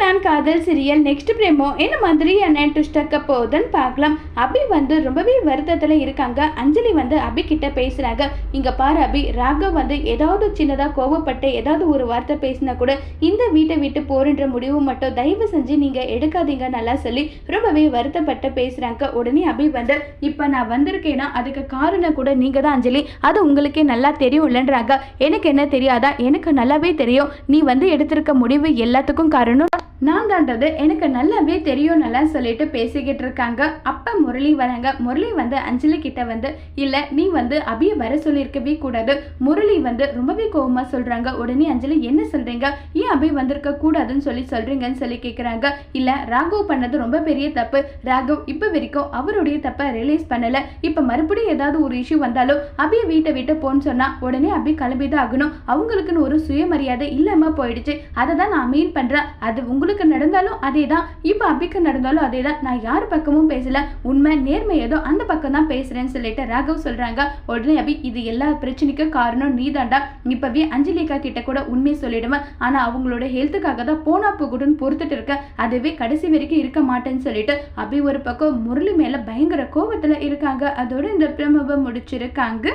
நான் காதல் serial next பிரேமோ? என்ன மாதிரியான இருக்க போகுதுன்னு பார்க்கலாம். அபி வந்து ரொம்பவே வருத்தத்தில் இருக்காங்க. அஞ்சலி வந்து அபி கிட்ட பேசுகிறாங்க இங்கே பாரு அபி ராகவ் வந்து ஏதாவது சின்னதாக கோவப்பட்டு ஏதாவது ஒரு வார்த்தை பேசினா கூட இந்த வீட்டை விட்டு போருன்ற முடிவு மட்டும் தயவு செஞ்சு நீங்கள் எடுக்காதீங்க நல்லா சொல்லி ரொம்பவே வருத்தப்பட்டு பேசுகிறாங்க உடனே அபி வந்து இப்போ நான் வந்திருக்கேன்னா அதுக்கு காரணம் கூட நீங்கள் தான் அஞ்சலி. அது உங்களுக்கே நல்லா தெரியும் இல்லைன்றாங்க எனக்கு என்ன தெரியாதா? எனக்கு நல்லாவே தெரியும். நீ வந்து எடுத்திருக்க முடிவு எல்லாத்துக்கும் காரணம் நான் தான்றது எனக்கு நல்லாவே தெரியும் நல்லா சொல்லிட்டு பேசிக்கிட்டு இருக்காங்க. அப்போ முரளி வராங்க. முரளி வந்து அஞ்சலி கிட்ட வந்து இல்லை நீ வந்து அபியை வர சொல்லியிருக்கவே கூடாது. முரளி வந்து ரொம்பவே கோவமாக சொல்கிறாங்க உடனே அஞ்சலி என்ன சொல்கிறீங்க ஏன் அபி வந்திருக்க கூடாதுன்னு சொல்லி சொல்கிறீங்கன்னு சொல்லி கேட்குறாங்க இல்லை ராகவ் பண்ணது ரொம்ப பெரிய தப்பு. ராகவ் இப்போ வரைக்கும் அவருடைய தப்பை ரியலைஸ் பண்ணலை. இப்போ மறுபடியும் ஏதாவது ஒரு இஷ்யூ வந்தாலும் அபியை வீட்டை விட்டு போன்னு சொன்னால் உடனே அபி கிளம்பி தான் ஆகணும். அவங்களுக்குன்னு ஒரு சுயமரியாதை இல்லாமல் போயிடுச்சு. அதை தான் நான் மீன் பண்ணுறேன் அது உங்களுக்கு நடந்தாலும் அதே தான் இப்போ அபிக்கு நடந்தாலும் அதே தான் நான் யார் பக்கமும் பேசலை. உண்மை நேர்மை ஏதோ அந்த பக்கம் தான் பேசுகிறேன்னு சொல்லிட்டு ராகவ் சொல்கிறாங்க உடனே அபி இது எல்லா பிரச்சனைக்கும் காரணம் நீதாண்டா. இப்போவே அஞ்சலிகா கிட்ட கூட உண்மையை சொல்லிடுவேன் ஆனால் அவங்களோட ஹெல்த்துக்காக தான் போனா போகட்டும்னு பொறுத்துட்டு இருக்கேன் அதுவே கடைசி வரைக்கும் இருக்க மாட்டேன்னு சொல்லிட்டு அபி ஒரு பக்கம் முரளி மேலே பயங்கர கோவத்தில் இருக்காங்க. அதோட இந்த பிரமவை முடிச்சிருக்காங்க.